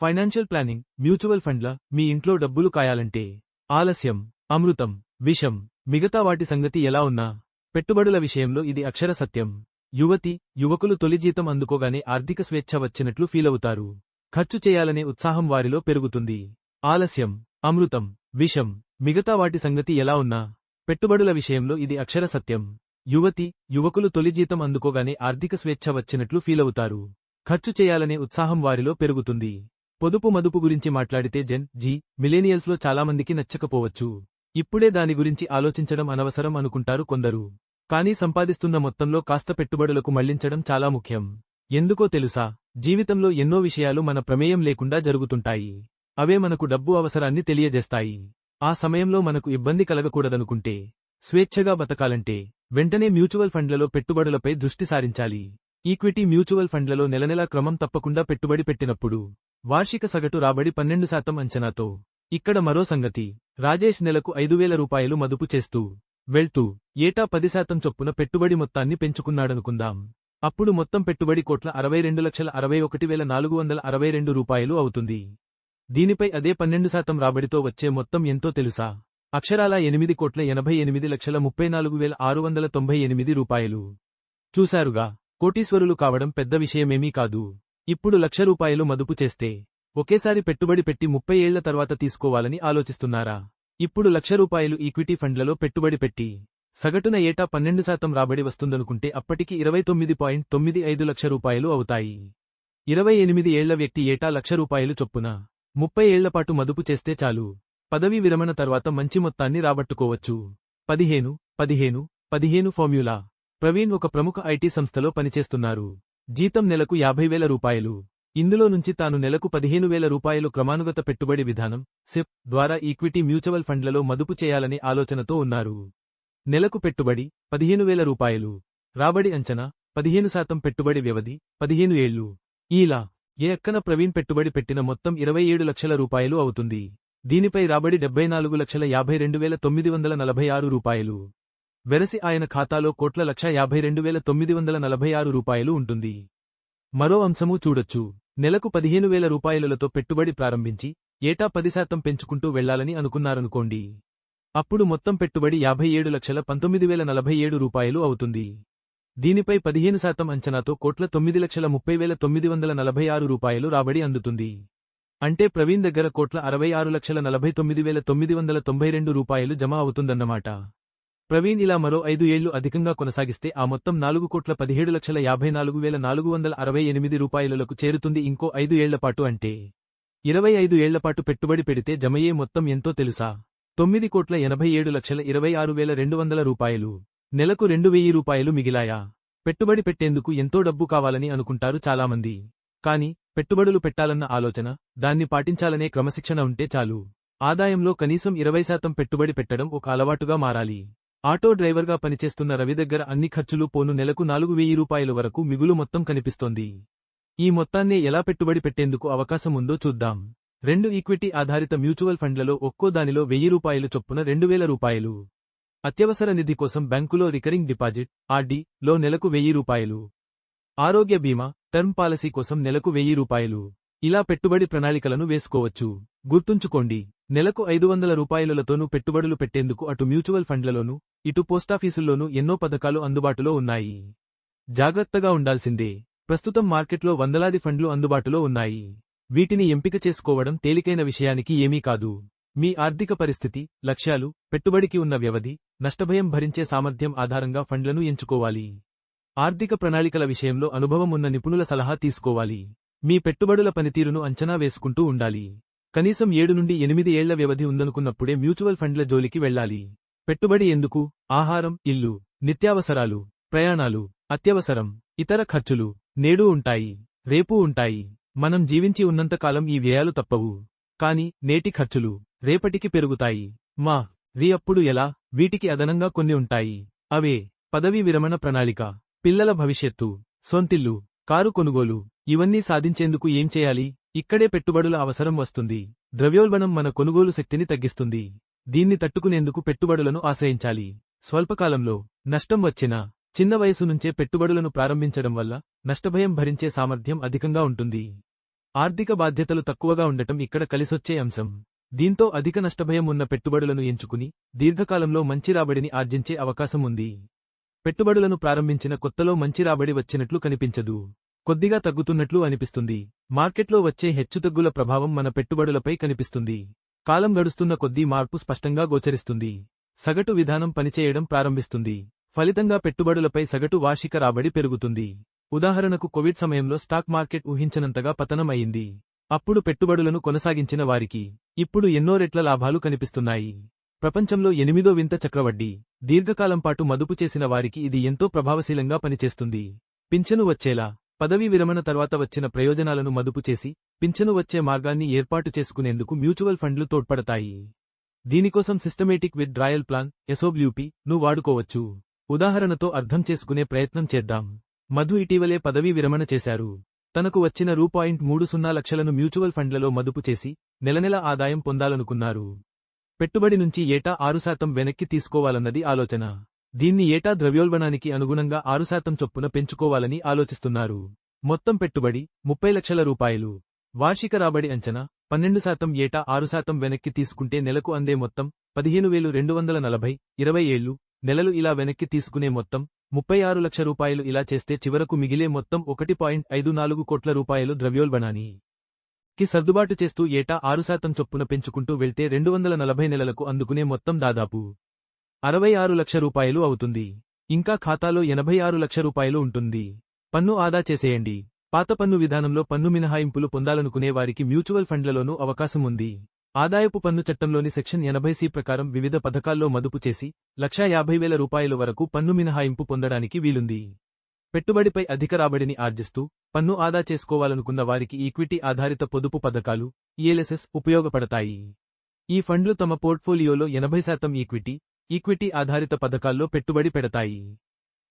Financial planning mutual ఫండ్ల మీ ఇంట్లో డబ్బులు కాయాలంటే ఆలస్యం అమృతం విషం మిగతా వాటి సంగతి ఎలా ఉన్నా పెట్టుబడుల విషయంలో ఇది అక్షర సత్యం. యువతి యువకులు తొలి జీతం అందుకోగానే ఆర్థిక స్వేచ్ఛ వచ్చినట్లు ఫీలవుతారు. ఖర్చు చేయాలనే ఉత్సాహం వారిలో పెరుగుతుంది. ఆలస్యం అమృతం విషం మిగతా వాటి సంగతి ఎలా ఉన్నా పెట్టుబడుల విషయంలో ఇది అక్షర సత్యం. యువతి యువకులు తొలి జీతం అందుకోగానే ఆర్థిక స్వేచ్ఛ వచ్చినట్లు ఫీలవుతారు. ఖర్చు చేయాలనే ఉత్సాహం వారిలో పెరుగుతుంది. పొదుపు మదుపు గురించి మాట్లాడితే జెన్ జీ మిలేనియల్స్లో చాలామందికి నచ్చకపోవచ్చు. ఇప్పుడే దాని గురించి ఆలోచించడం అనవసరం అనుకుంటారు కొందరు. కానీ సంపాదిస్తున్న మొత్తంలో కాస్త పెట్టుబడులకు మళ్ళించడం చాలా ముఖ్యం. ఎందుకో తెలుసా? జీవితంలో ఎన్నో విషయాలు మన ప్రమేయం లేకుండా జరుగుతుంటాయి. అవే మనకు డబ్బు అవసరాన్ని తెలియజేస్తాయి. ఆ సమయంలో మనకు ఇబ్బంది కలగకూడదనుకుంటే స్వేచ్ఛగా బతకాలంటే వెంటనే మ్యూచువల్ ఫండ్లలో పెట్టుబడులపై దృష్టి సారించాలి. ఈక్విటీ మ్యూచువల్ ఫండ్లలో నెలనెలా క్రమం తప్పకుండా పెట్టుబడి పెట్టినప్పుడు వార్షిక సగటు రాబడి పన్నెండు శాతం అంచనాతో ఇక్కడ మరో సంగతి రాజేష్ నెలకు ఐదు వేల రూపాయలు మదుపు చేస్తూ వెళ్తూ ఏటా పది శాతం చొప్పున పెట్టుబడి మొత్తాన్ని పెంచుకున్నాడనుకుందాం. అప్పుడు మొత్తం పెట్టుబడి కోట్ల అరవై రెండు లక్షల అరవై ఒకటి వేల నాలుగు వందల అరవై రెండు రూపాయలు అవుతుంది. దీనిపై అదే పన్నెండు శాతం రాబడితో వచ్చే మొత్తం ఎంతో తెలుసా? అక్షరాల ఎనిమిది కోట్ల ఎనభై ఎనిమిది లక్షల ముప్పై నాలుగు వేల ఆరు వందల తొంభై ఎనిమిది రూపాయలు. చూశారుగా కోటీశ్వరులు కావడం పెద్ద విషయమేమీ కాదు. ఇప్పుడు లక్ష రూపాయలు మదుపు చేస్తే ఒకేసారి పెట్టుబడి పెట్టి ముప్పై ఏళ్ళ తర్వాత తీసుకోవాలని ఆలోచిస్తున్నారా? ఇప్పుడు లక్ష రూపాయలు ఈక్విటీ ఫండ్లలో పెట్టుబడి పెట్టి సగటున ఏటా పన్నెండు శాతం రాబడి వస్తుందనుకుంటే అప్పటికి ఇరవై తొమ్మిది పాయింట్ తొమ్మిది ఐదు లక్ష రూపాయలు అవుతాయి. ఇరవై ఎనిమిది ఏళ్ళ వ్యక్తి ఏటా లక్ష రూపాయలు చొప్పున ముప్పై ఏళ్ళపాటు మదుపు చేస్తే చాలు. పదవీ విరమణ తర్వాత మంచి మొత్తాన్ని రాబట్టుకోవచ్చు. పదిహేను పదిహేను పదిహేను ఫార్మ్యులా ప్రవీణ్ ఒక ప్రముఖ ఐటీ సంస్థలో పనిచేస్తున్నారు. జీతం నెలకు యాభై వేల రూపాయలు. ఇందులో నుంచి తాను నెలకు పదిహేను వేల రూపాయలు క్రమానుగత పెట్టుబడి విధానం సెప్ ద్వారా ఈక్విటీ మ్యూచువల్ ఫండ్లలో మదుపు చేయాలనే ఆలోచనతో ఉన్నారు. నెలకు పెట్టుబడి పదిహేను వేల రూపాయలు. రాబడి అంచనా పదిహేను శాతం పెట్టుబడి వ్యవధి పదిహేను ఏళ్ళు ఈలా ఏ అక్కన ప్రవీణ్ పెట్టుబడి పెట్టిన మొత్తం ఇరవై ఏడు లక్షల రూపాయలు అవుతుంది. దీనిపై రాబడి డెబ్బై నాలుగు లక్షల యాభై రెండు వేల తొమ్మిది వందల నలభై ఆరు రూపాయలు. వెరసి ఆయన ఖాతాలో కోట్ల లక్ష యాభై రెండు వేల తొమ్మిది వందల నలభై ఆరు రూపాయలు ఉంటుంది. మరో అంశమూ చూడొచ్చు. నెలకు పదిహేను వేల రూపాయలతో పెట్టుబడి ప్రారంభించి ఏటా పది శాతం పెంచుకుంటూ వెళ్ళాలని అనుకున్నారనుకోండి. అప్పుడు మొత్తం పెట్టుబడి యాభై ఏడు లక్షల పంతొమ్మిది వేల నలభై ఏడు రూపాయలు అవుతుంది. దీనిపై పదిహేను శాతం అంచనాతో కోట్ల తొమ్మిది లక్షల ముప్పై వేల తొమ్మిది వందల నలభై ఆరు రూపాయలు రాబడి అందుతుంది. అంటే ప్రవీణ్ దగ్గర కోట్ల అరవై ఆరు లక్షల నలభై తొమ్మిది వేల తొమ్మిది వందల తొంభై రెండు రూపాయలు జమ అవుతుందన్నమాట. ప్రవీణ్ ఇలా మరో ఐదు ఏళ్ళు అధికంగా కొనసాగిస్తే ఆ మొత్తం నాలుగు కోట్ల పదిహేడు లక్షల యాభై నాలుగు వేల నాలుగు వందల అరవై ఎనిమిది రూపాయలకు చేరుతుంది ఇంకో ఐదు ఏళ్ళపాటు అంటే. ఇరవై ఐదు ఏళ్ళపాటు పెట్టుబడి పెడితే జమయ్యే మొత్తం ఎంతో తెలుసా? తొమ్మిది కోట్ల ఎనభై ఏడు లక్షల ఇరవై ఆరు వేల రెండు వందల రూపాయలు. నెలకు రెండు వెయ్యి రూపాయలు మిగిలాయా? పెట్టుబడి పెట్టేందుకు ఎంతో డబ్బు కావాలని అనుకుంటారు చాలామంది. కాని పెట్టుబడులు పెట్టాలన్న ఆలోచన దాన్ని పాటించాలనే క్రమశిక్షణ ఉంటే చాలు. ఆదాయంలో కనీసం ఇరవై శాతం పెట్టుబడి పెట్టడం ఒక అలవాటుగా మారాలి. ఆటో డ్రైవర్గా పనిచేస్తున్న రవి దగ్గర అన్ని ఖర్చులు పోను నెలకు నాలుగు వెయ్యి రూపాయల వరకు మిగులు మొత్తం కనిపిస్తోంది. ఈ మొత్తాన్నే ఎలా పెట్టుబడి పెట్టేందుకు అవకాశం ఉందో చూద్దాం. రెండు ఈక్విటీ ఆధారిత మ్యూచువల్ ఫండ్లలో ఒక్కో దానిలో వెయ్యి రూపాయలు చొప్పున రెండు వేల రూపాయలు. అత్యవసర నిధి కోసం బ్యాంకులో రికరింగ్ డిపాజిట్ ఆర్డీ లో నెలకు వెయ్యి రూపాయలు. ఆరోగ్య బీమా టర్మ్ పాలసీ కోసం నెలకు వెయ్యి రూపాయలు. ఇలా పెట్టుబడి ప్రణాళికలను వేసుకోవచ్చు. గుర్తుంచుకోండి. నెలకు ఐదు వందల రూపాయలతోనూ పెట్టుబడులు పెట్టేందుకు అటు మ్యూచువల్ ఫండ్లలోనూ ఇటు పోస్టాఫీసుల్లోనూ ఎన్నో పథకాలు అందుబాటులో ఉన్నాయి. జాగ్రత్తగా ఉండాల్సిందే. ప్రస్తుతం మార్కెట్లో వందలాది ఫండ్లు అందుబాటులో ఉన్నాయి. వీటిని ఎంపిక చేసుకోవడం తేలికైన విషయానికి ఏమీ కాదు. మీ ఆర్థిక పరిస్థితి లక్ష్యాలు పెట్టుబడికి ఉన్న వ్యవధి నష్టభయం భరించే సామర్థ్యం ఆధారంగా ఫండ్లను ఎంచుకోవాలి. ఆర్థిక ప్రణాళికల విషయంలో అనుభవం ఉన్న నిపుణుల సలహా తీసుకోవాలి. మీ పెట్టుబడుల పనితీరును అంచనా వేసుకుంటూ ఉండాలి. కనీసం ఏడు నుండి ఎనిమిది ఏళ్ళ వ్యవధి ఉందనుకున్నప్పుడే మ్యూచువల్ ఫండ్ల జోలికి వెళ్ళాలి. పెట్టుబడి ఎందుకు? ఆహారం ఇల్లు నిత్యావసరాలు ప్రయాణాలు అత్యవసరం ఇతర ఖర్చులు నేడు ఉంటాయి రేపు ఉంటాయి. మనం జీవించి ఉన్నంతకాలం ఈ వ్యయాలు తప్పవు. కాని నేటి ఖర్చులు రేపటికి పెరుగుతాయి. మా రీ అప్పుడు ఎలా? వీటికి అదనంగా కొన్ని ఉంటాయి. అవే పదవీ విరమణ ప్రణాళిక పిల్లల భవిష్యత్తు సొంతిల్లు కారు కొనుగోలు ఇవన్నీ సాధించేందుకు ఏం చేయాలి? ఇక్కడే పెట్టుబడుల అవసరం వస్తుంది. ద్రవ్యోల్బణం మన కొనుగోలు శక్తిని తగ్గిస్తుంది. దీన్ని తట్టుకునేందుకు పెట్టుబడులను ఆశ్రయించాలి. స్వల్పకాలంలో నష్టం వచ్చినా చిన్న వయసు నుంచే పెట్టుబడులను ప్రారంభించడం వల్ల నష్టభయం భరించే సామర్థ్యం అధికంగా ఉంటుంది. ఆర్థిక బాధ్యతలు తక్కువగా ఉండటం ఇక్కడ కలిసొచ్చే అంశం. దీంతో అధిక నష్టభయం ఉన్న పెట్టుబడులను ఎంచుకుని దీర్ఘకాలంలో మంచి రాబడిని ఆర్జించే అవకాశం ఉంది. పెట్టుబడులను ప్రారంభించిన కొత్తలో మంచి రాబడి వచ్చినట్లు కనిపించదు. కొద్దిగా తగ్గుతున్నట్లు అనిపిస్తుంది. మార్కెట్లో వచ్చే హెచ్చుతగ్గుల ప్రభావం మన పెట్టుబడులపై కనిపిస్తుంది. కాలం గడుస్తున్న కొద్దీ మార్పు స్పష్టంగా గోచరిస్తుంది. సగటు విధానం పనిచేయడం ప్రారంభిస్తుంది. ఫలితంగా పెట్టుబడులపై సగటు వార్షిక రాబడి పెరుగుతుంది. ఉదాహరణకు కోవిడ్ సమయంలో స్టాక్ మార్కెట్ ఊహించనంతగా పతనం అయింది అప్పుడు పెట్టుబడులను కొనసాగించిన వారికి ఇప్పుడు ఎన్నో రెట్ల లాభాలు కనిపిస్తున్నాయి. ప్రపంచంలో ఎనిమిదో వింత చక్రవడ్డీ. దీర్ఘకాలం పాటు మదుపు చేసిన వారికి ఇది ఎంతో ప్రభావశీలంగా పనిచేస్తుంది. పింఛను వచ్చేలా పదవీ విరమణ తర్వాత వచ్చిన ప్రయోజనాలను మదుపు చేసి పింఛను వచ్చే మార్గాన్ని ఏర్పాటు చేసుకునేందుకు మ్యూచువల్ ఫండ్లు తోడ్పడతాయి. దీనికోసం systematic withdrawal plan SWP ను వాడుకోవచ్చు. ఉదాహరణతో అర్థం చేసుకునే ప్రయత్నం చేద్దాం. మధు ఇటీవలే పదవీ విరమణ చేశారు. తనకు వచ్చిన రూ పాయింట్ మూడు సున్నా లక్షలను మ్యూచువల్ ఫండ్లలో మదుపు చేసి నెలనెల ఆదాయం పొందాలనుకున్నారు. పెట్టుబడి నుంచి ఏటా ఆరు శాతం వెనక్కి తీసుకోవాలన్నది ఆలోచన. దీన్ని ఏటా ద్రవ్యోల్బణానికి అనుగుణంగా ఆరు శాతం చొప్పున పెంచుకోవాలని ఆలోచిస్తున్నారు. మొత్తం పెట్టుబడి ముప్పై లక్షల రూపాయలు. వార్షిక రాబడి అంచనా పన్నెండు శాతం ఏటా ఆరు శాతం వెనక్కి తీసుకుంటే నెలకు అందే మొత్తం పదిహేను వేలు రెండు వందల నలభై ఇరవై ఏళ్ళు నెలలు ఇలా వెనక్కి తీసుకునే మొత్తం ముప్పై ఆరు లక్ష రూపాయలు ఇలా చేస్తే చివరకు మిగిలే మొత్తం ఒకటి పాయింట్ ఐదు నాలుగు కోట్ల రూపాయలు ద్రవ్యోల్బణాని. కి సర్దుబాటు చేస్తూ ఏటా ఆరు శాతం చొప్పున పెంచుకుంటూ వెళ్తే రెండు వందల నలభై నెలలకు అందుకునే మొత్తం దాదాపు అరవై ఆరు లక్ష రూపాయలు అవుతుంది. ఇంకా ఖాతాలో ఎనభై ఆరు లక్ష రూపాయలు ఉంటుంది. పన్ను ఆదా చేసేయండి. పాత పన్ను విధానంలో పన్ను మినహాయింపులు పొందాలనుకునే వారికి మ్యూచువల్ ఫండ్లలోనూ అవకాశం ఉంది. ఆదాయపు పన్ను చట్టంలోని సెక్షన్ ఎనభై సి ప్రకారం వివిధ పథకాల్లో మదుపు చేసి లక్షా యాభై వేల రూపాయల వరకు పన్ను మినహాయింపు పొందడానికి వీలుంది. పెట్టుబడిపై అధిక రాబడిని ఆర్జిస్తూ పన్ను ఆదా చేసుకోవాలనుకున్న వారికి ఈక్విటీ ఆధారిత పొదుపు పథకాలు ఈఎల్ఎస్ఎస్ ఉపయోగపడతాయి. ఈ ఫండ్లు తమ పోర్ట్ఫోలియోలో ఎనభై శాతం ఈక్విటీ ఈక్విటీ ఆధారిత పథకాల్లో పెట్టుబడి పెడతాయి.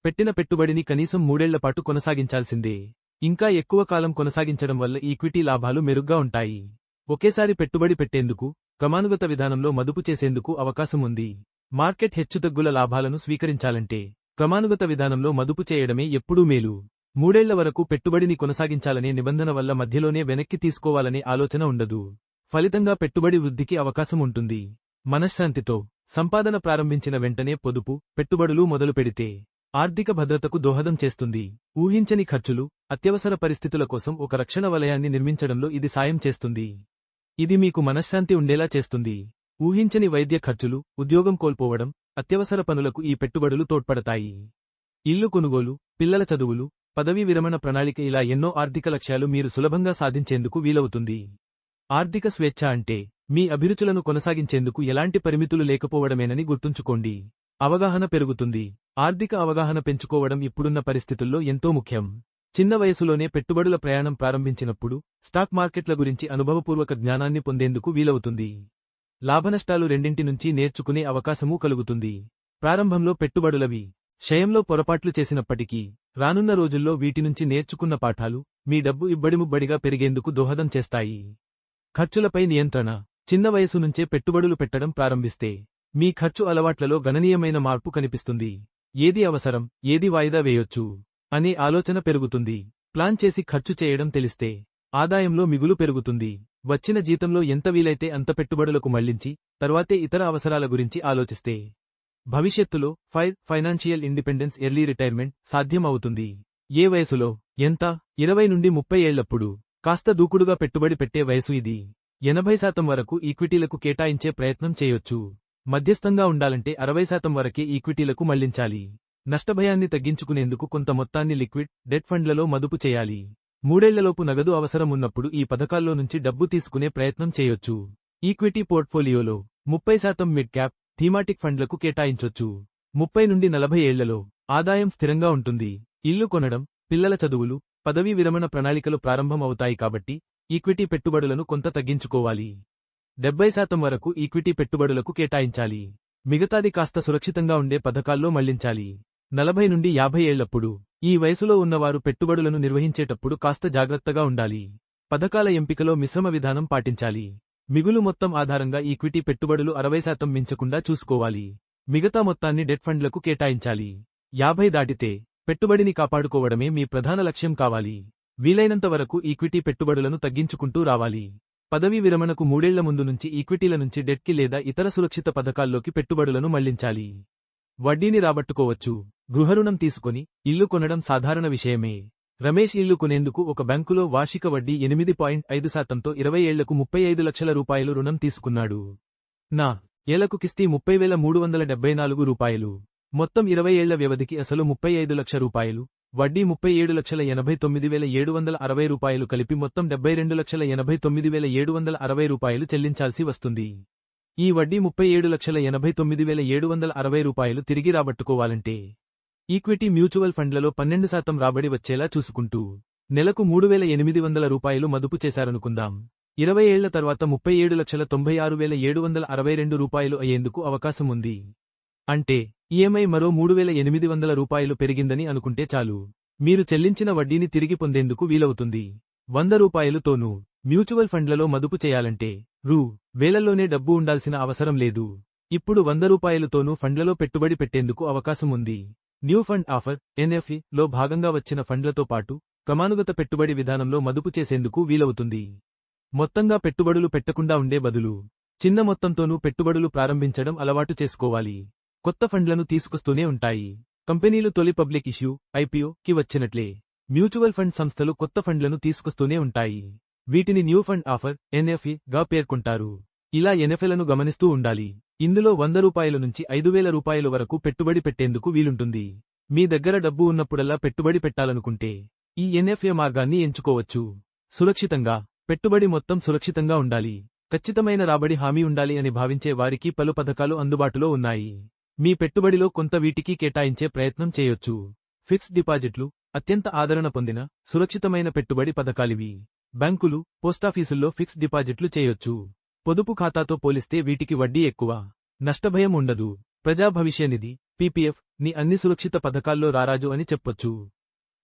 పెట్టిన పెట్టుబడిని కనీసం మూడేళ్ళపాటు కొనసాగించాల్సిందే. ఇంకా ఎక్కువ కాలం కొనసాగించడం వల్ల ఈక్విటీ లాభాలు మెరుగ్గా ఉంటాయి. ఒకేసారి పెట్టుబడి పెట్టేందుకు క్రమానుగత విధానంలో మదుపు చేసేందుకు అవకాశం ఉంది. మార్కెట్ హెచ్చుతగ్గుల లాభాలను స్వీకరించాలంటే క్రమానుగత విధానంలో మదుపు చేయడమే ఎప్పుడూ మేలు. మూడేళ్ళ వరకు పెట్టుబడిని కొనసాగించాలనే నిబంధన వల్ల మధ్యలోనే వెనక్కి తీసుకోవాలనే ఆలోచన ఉండదు. ఫలితంగా పెట్టుబడి వృద్ధికి అవకాశం ఉంటుంది. మనశ్శాంతితో. సంపాదన ప్రారంభించిన వెంటనే పొదుపు పెట్టుబడులు మొదలు పెడితే ఆర్థిక భద్రతకు దోహదం చేస్తుంది. ఊహించని ఖర్చులు అత్యవసర పరిస్థితుల కోసం ఒక రక్షణ వలయాన్ని నిర్మించడంలో ఇది సాయం చేస్తుంది. ఇది మీకు మనశ్శాంతి ఉండేలా చేస్తుంది. ఊహించని వైద్య ఖర్చులు ఉద్యోగం కోల్పోవడం అత్యవసర పనులకు ఈ పెట్టుబడులు తోడ్పడతాయి. ఇల్లు కొనుగోలు పిల్లల చదువులు పదవీ విరమణ ప్రణాళిక ఇలా ఎన్నో ఆర్థిక లక్ష్యాలు మీరు సులభంగా సాధించేందుకు వీలవుతుంది. ఆర్థిక స్వేచ్ఛ అంటే మీ అభిరుచులను కొనసాగించేందుకు ఎలాంటి పరిమితులు లేకపోవడమేనని గుర్తుంచుకోండి. అవగాహన పెరుగుతుంది. ఆర్థిక అవగాహన పెంచుకోవడం ఇప్పుడున్న పరిస్థితుల్లో ఎంతో ముఖ్యం. చిన్న వయసులోనే పెట్టుబడుల ప్రయాణం ప్రారంభించినప్పుడు స్టాక్ మార్కెట్ల గురించి అనుభవపూర్వక జ్ఞానాన్ని పొందేందుకు వీలవుతుంది. లాభనష్టాలు రెండింటి నుంచి నేర్చుకునే అవకాశమూ కలుగుతుంది. ప్రారంభంలో పెట్టుబడులవి క్షయంలో పొరపాట్లు చేసినప్పటికీ రానున్న రోజుల్లో వీటి నుంచి నేర్చుకున్న పాఠాలు మీ డబ్బు ఇబ్బడిముబ్బడిగా పెరిగేందుకు దోహదం చేస్తాయి. ఖర్చులపై నియంత్రణ చిన్న వయసు నుంచే పెట్టుబడులు పెట్టడం ప్రారంభిస్తే మీ ఖర్చు అలవాట్లలో గణనీయమైన మార్పు కనిపిస్తుంది. ఏది అవసరం ఏది వాయిదా వేయొచ్చు అనే ఆలోచన పెరుగుతుంది. ప్లాన్ చేసి ఖర్చు చేయడం తెలిస్తే ఆదాయంలో మిగులు పెరుగుతుంది. వచ్చిన జీతంలో ఎంత వీలైతే అంత పెట్టుబడులకు మళ్ళించి తర్వాతే ఇతర అవసరాల గురించి ఆలోచిస్తే భవిష్యత్తులో FIRE financial independence early retirement సాధ్యం అవుతుంది ఏ వయసులో? ఎంత? ఇరవై నుండి ముప్పై ఏళ్ళప్పుడు కాస్త దూకుడుగా పెట్టుబడి పెట్టే వయసు ఇది. ఎనభై శాతం వరకు ఈక్విటీలకు కేటాయించే ప్రయత్నం చేయొచ్చు. మధ్యస్థంగా ఉండాలంటే అరవై శాతం వరకే ఈక్విటీలకు మళ్ళించాలి. నష్టభయాన్ని తగ్గించుకునేందుకు కొంత మొత్తాన్ని లిక్విడ్ డెట్ ఫండ్లలో మదుపు చేయాలి. మూడేళ్ళలోపు నగదు అవసరం ఉన్నప్పుడు ఈ పథకాల్లో నుంచి డబ్బు తీసుకునే ప్రయత్నం చేయొచ్చు. ఈక్విటీ పోర్ట్ఫోలియోలో ముప్పై శాతం మిడ్ క్యాప్ థీమాటిక్ ఫండ్లకు కేటాయించొచ్చు. ముప్పై నుండి నలభై ఏళ్ళలో ఆదాయం స్థిరంగా ఉంటుంది. ఇల్లు కొనడం పిల్లల చదువులు పదవీ విరమణ ప్రణాళికలు ప్రారంభం అవుతాయి కాబట్టి ఈక్విటీ పెట్టుబడులను కొంత తగ్గించుకోవాలి. డెబ్బై శాతం వరకు ఈక్విటీ పెట్టుబడులకు కేటాయించాలి. మిగతాది కాస్త సురక్షితంగా ఉండే పథకాల్లో మళ్ళించాలి. నలభై నుండి యాభై ఏళ్ళప్పుడు ఈ వయసులో ఉన్నవారు పెట్టుబడులను నిర్వహించేటప్పుడు కాస్త జాగ్రత్తగా ఉండాలి. పథకాల ఎంపికలో మిశ్రమ విధానం పాటించాలి. మిగులు మొత్తం ఆధారంగా ఈక్విటీ పెట్టుబడులు అరవై శాతం మించకుండా చూసుకోవాలి. మిగతా మొత్తాన్ని డెట్ ఫండ్లకు కేటాయించాలి. యాభై దాటితే పెట్టుబడిని కాపాడుకోవడమే మీ ప్రధాన లక్ష్యం కావాలి. వీలైనంత వరకు ఈక్విటీ పెట్టుబడులను తగ్గించుకుంటూ రావాలి. పదవీ విరమణకు మూడేళ్ళ ముందు నుంచి ఈక్విటీల నుంచి డెట్కి లేదా ఇతర సురక్షిత పథకాల్లోకి పెట్టుబడులను మళ్ళించాలి. వడ్డీని రాబట్టుకోవచ్చు. గృహరుణం తీసుకుని ఇల్లు కొనడం సాధారణ విషయమే. రమేష్ ఇల్లు కొనేందుకు ఒక బ్యాంకులో వార్షిక వడ్డీ ఎనిమిది పాయింట్ ఐదు శాతంతో ఇరవై ఏళ్ళకు ముప్పై ఐదు లక్షల రూపాయలు రుణం తీసుకున్నాడు. నా ఏలకు కిస్తీ ముప్పై వేల మూడు వందల డెబ్బై నాలుగు రూపాయలు. మొత్తం ఇరవై ఏళ్ళ వ్యవధికి అసలు ముప్పై ఐదు లక్ష రూపాయలు. వడ్డీ ముప్పై ఏడు లక్షల ఎనభై తొమ్మిది వేల ఏడు వందల అరవై రూపాయలు కలిపి మొత్తం డెబ్బై రెండు లక్షల ఎనభై తొమ్మిది వేల ఏడు వందల అరవై రూపాయలు చెల్లించాల్సి వస్తుంది. ఈ వడ్డీ ముప్పై ఏడు లక్షల ఎనభై తొమ్మిది వేల ఏడు వందల అరవై రూపాయలు తిరిగి రాబట్టుకోవాలంటే ఈక్విటీ మ్యూచువల్ ఫండ్లలో పన్నెండు శాతం రాబడి వచ్చేలా చూసుకుంటూ నెలకు మూడు వేల ఎనిమిది వందల రూపాయలు మదుపు చేశారనుకుందాం. ఇరవై ఏళ్ళ తర్వాత ముప్పై ఏడు లక్షల తొంభై ఆరు వేల ఏడు వందల అరవై రెండు రూపాయలు అయ్యేందుకు అవకాశం ఉంది అంటే ఈఎంఐ మరో మూడు వేల ఎనిమిది వందల రూపాయలు పెరిగిందని అనుకుంటే చాలు. మీరు చెల్లించిన వడ్డీని తిరిగి పొందేందుకు వీలవుతుంది. వంద రూపాయలుతోనూ మ్యూచువల్ ఫండ్లలో మదుపు చేయాలంటే రూ. వేలల్లోనే డబ్బు ఉండాల్సిన అవసరం లేదు. ఇప్పుడు వంద రూపాయలతోనూ ఫండ్లలో పెట్టుబడి పెట్టేందుకు అవకాశం ఉంది. న్యూ ఫండ్ ఆఫర్ ఎన్ఎఫ్ఈ లో భాగంగా వచ్చిన ఫండ్లతో పాటు క్రమానుగత పెట్టుబడి విధానంలో మదుపు చేసేందుకు వీలవుతుంది. మొత్తంగా పెట్టుబడులు పెట్టకుండా ఉండే బదులు చిన్న మొత్తంతోనూ పెట్టుబడులు ప్రారంభించడం అలవాటు చేసుకోవాలి. కొత్త ఫండ్లను తీసుకొస్తూనే ఉంటాయి. కంపెనీలు తొలి పబ్లిక్ ఇష్యూ ఐపీఓ కి వచ్చినట్లే. మ్యూచువల్ ఫండ్ సంస్థలు కొత్త ఫండ్లను తీసుకొస్తూనే ఉంటాయి. వీటిని న్యూ ఫండ్ ఆఫర్ ఎన్ఎఫ్ఈ గా పేర్కొంటారు. ఇలా ఎన్ఎఫ్ఎలను గమనిస్తూ ఉండాలి. ఇందులో వంద రూపాయల నుంచి ఐదు వేల రూపాయల వరకు పెట్టుబడి పెట్టేందుకు వీలుంటుంది. మీ దగ్గర డబ్బు ఉన్నప్పుడల్లా పెట్టుబడి పెట్టాలనుకుంటే ఈ ఎన్ఎఫ్ఏ మార్గాన్ని ఎంచుకోవచ్చు. సురక్షితంగా పెట్టుబడి మొత్తం సురక్షితంగా ఉండాలి. ఖచ్చితమైన రాబడి హామీ ఉండాలి అని భావించే వారికి పలు పథకాలు అందుబాటులో ఉన్నాయి. మీ పెట్టుబడిలో కొంత వీటికి కేటాయించే ప్రయత్నం చేయొచ్చు. ఫిక్స్డ్ డిపాజిట్లు అత్యంత ఆదరణ పొందిన సురక్షితమైన పెట్టుబడి పథకాలివి. బ్యాంకులు పోస్టాఫీసుల్లో ఫిక్స్డ్ డిపాజిట్లు చేయొచ్చు. పొదుపు ఖాతాతో పోలిస్తే వీటికి వడ్డీ ఎక్కువ. నష్టభయం ఉండదు. ప్రజా భవిష్య నిధి పీపీఎఫ్ని అన్ని సురక్షిత పథకాల్లో రారాజు అని చెప్పొచ్చు.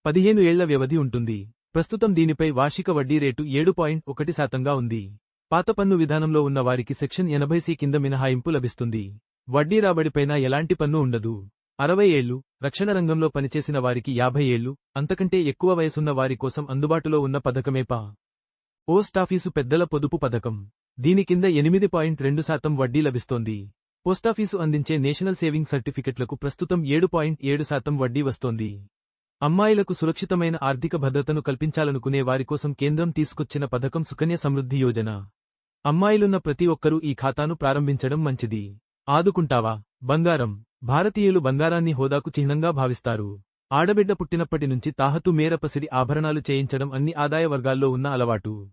పదిహేను ఏళ్ళ వ్యవధి ఉంటుంది. ప్రస్తుతం దీనిపై వార్షిక వడ్డీ రేటు ఏడు పాయింట్ ఒకటి శాతంగా ఉంది. పాత పన్ను విధానంలో ఉన్న వారికి సెక్షన్ ఎనభై సి కింద మినహాయింపు లభిస్తుంది. వడ్డీ రాబడిపైన ఎలాంటి పన్ను ఉండదు. అరవై ఏళ్ళు రక్షణ రంగంలో పనిచేసిన వారికి యాభై ఏళ్ళు అంతకంటే ఎక్కువ వయసున్న వారి కోసం అందుబాటులో ఉన్న పథకమే పా. పోస్టాఫీసు పెద్దల పొదుపు పథకం. దీని కింద ఎనిమిది పాయింట్ రెండు శాతం వడ్డీ లభిస్తోంది. పోస్టాఫీసు అందించే నేషనల్ సేవింగ్ సర్టిఫికెట్లకు ప్రస్తుతం ఏడు పాయింట్ ఏడు శాతం వడ్డీ వస్తోంది. అమ్మాయిలకు సురక్షితమైన ఆర్థిక భద్రతను కల్పించాలనుకునే వారికోసం కేంద్రం తీసుకొచ్చిన పథకం సుకన్య సమృద్ధి యోజన. అమ్మాయిలున్న ప్రతి ఒక్కరూ ఈ ఖాతాను ప్రారంభించడం మంచిది. ఆదుకుంటావా? బంగారం. భారతీయులు బంగారాన్ని హోదాకు చిహ్నంగా భావిస్తారు. ఆడబిడ్డ పుట్టినప్పటి నుంచి తాహతు మేర పసిడి ఆభరణాలు చేయించడం అన్ని ఆదాయ వర్గాల్లో ఉన్న అలవాటు.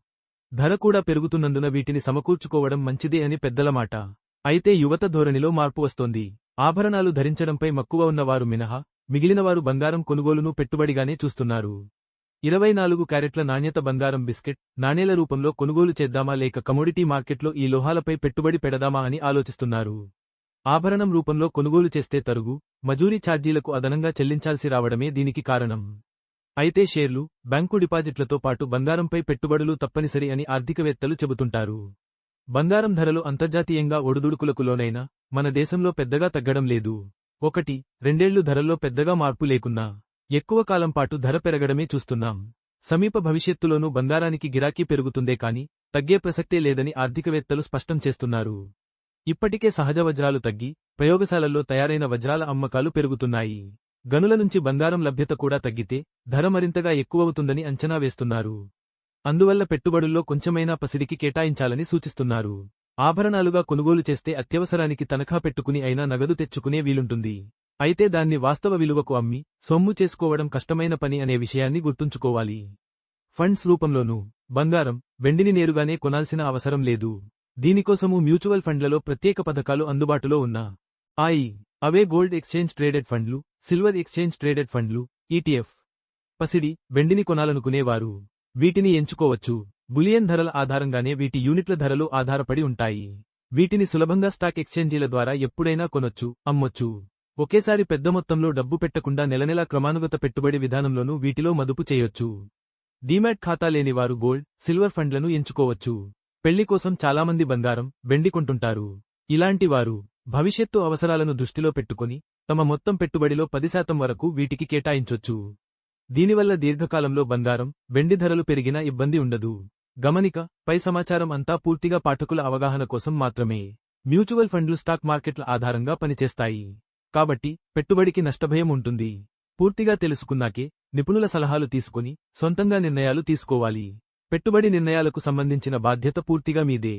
ధర కూడా పెరుగుతున్నందున వీటిని సమకూర్చుకోవడం మంచిదే అని పెద్దల మాట. అయితే యువత ధోరణిలో మార్పు వస్తోంది. ఆభరణాలు ధరించడంపై మక్కువ ఉన్నవారు మినహా మిగిలినవారు బంగారం కొనుగోలును పెట్టుబడిగానే చూస్తున్నారు. ఇరవై నాలుగు క్యారెట్ల నాణ్యత బంగారం బిస్కెట్ నాణేల రూపంలో కొనుగోలు చేద్దామా లేక కమోడిటీ మార్కెట్లో ఈ లోహాలపై పెట్టుబడి పెడదామా అని ఆలోచిస్తున్నారు. ఆభరణం రూపంలో కొనుగోలు చేస్తే తరుగు మజూరీ ఛార్జీలకు అదనంగా చెల్లించాల్సి రావడమే దీనికి కారణం. అయితే షేర్లు బ్యాంకు డిపాజిట్లతో పాటు బంగారంపై పెట్టుబడులు తప్పనిసరి అని ఆర్థికవేత్తలు చెబుతుంటారు. బంగారం ధరలు అంతర్జాతీయంగా ఒడుదుడుకులకు లోనైనా మన దేశంలో పెద్దగా తగ్గడం లేదు. ఒకటి రెండేళ్ళు ధరల్లో పెద్దగా మార్పు లేకున్నా ఎక్కువ కాలం పాటు ధర పెరగడమే చూస్తున్నాం. సమీప భవిష్యత్తులోనూ బంగారానికి గిరాకీ పెరుగుతుందే కాని తగ్గే ప్రసక్తే లేదని ఆర్థికవేత్తలు స్పష్టం చేస్తున్నారు. ఇప్పటికే సహజ వజ్రాలు తగ్గి ప్రయోగశాలల్లో తయారైన వజ్రాల అమ్మకాలు పెరుగుతున్నాయి. గనుల నుంచి బంగారం లభ్యత కూడా తగ్గితే ధర మరింతగా ఎక్కువవుతుందని అంచనా వేస్తున్నారు. అందువల్ల పెట్టుబడుల్లో కొంచెమైనా పసిడికి కేటాయించాలని సూచిస్తున్నారు. ఆభరణాలుగా కొనుగోలు చేస్తే అత్యవసరానికి తనఖా పెట్టుకుని అయినా నగదు తెచ్చుకునే వీలుంటుంది. అయితే దాన్ని వాస్తవ విలువకు అమ్మి సొమ్ము చేసుకోవడం కష్టమైన పని అనే విషయాన్ని గుర్తుంచుకోవాలి. ఫండ్స్ రూపంలోనూ బంగారం వెండిని నేరుగానే కొనాల్సిన అవసరం లేదు. దీనికోసము మ్యూచువల్ ఫండ్లలో ప్రత్యేక పథకాలు అందుబాటులో ఉన్నా. ఐ. అవే గోల్డ్ ఎక్స్చేంజ్ ట్రేడెడ్ ఫండ్లు సిల్వర్ ఎక్స్చేంజ్ ట్రేడెడ్ ఫండ్లు ఈటీఎఫ్. పసిడి వెండిని కొనాలనుకునేవారు. వీటిని ఎంచుకోవచ్చు. బులియన్ ధరల ఆధారంగానే వీటి యూనిట్ల ధరలు ఆధారపడి ఉంటాయి. వీటిని సులభంగా స్టాక్ ఎక్స్చేంజీల ద్వారా ఎప్పుడైనా కొనొచ్చు అమ్మొచ్చు. ఒకేసారి పెద్ద మొత్తంలో డబ్బు పెట్టకుండా నెలనెలా క్రమానుగత పెట్టుబడి విధానంలోనూ వీటిలో మదుపు చేయొచ్చు. డీమ్యాట్ ఖాతా లేనివారు గోల్డ్ సిల్వర్ ఫండ్లను ఎంచుకోవచ్చు. పెళ్ళి కోసం చాలామంది బంగారం వెండి కొంటుంటారు. ఇలాంటి వారు భవిష్యత్తు అవసరాలను దృష్టిలో పెట్టుకుని తమ మొత్తం పెట్టుబడిలో పది శాతం వరకు వీటికి కేటాయించొచ్చు. దీనివల్ల దీర్ఘకాలంలో బంగారం వెండి ధరలు పెరిగినా ఇబ్బంది ఉండదు. గమనిక పై సమాచారం అంతా పూర్తిగా పాఠకుల అవగాహన కోసం మాత్రమే. మ్యూచువల్ ఫండ్లు స్టాక్ మార్కెట్ల ఆధారంగా పనిచేస్తాయి. కాబట్టి పెట్టుబడికి నష్టభయం ఉంటుంది. పూర్తిగా తెలుసుకున్నాకే నిపుణుల సలహాలు తీసుకుని సొంతంగా నిర్ణయాలు తీసుకోవాలి. పెట్టుబడి నిర్ణయాలకు సంబంధించిన బాధ్యత పూర్తిగా మీదే.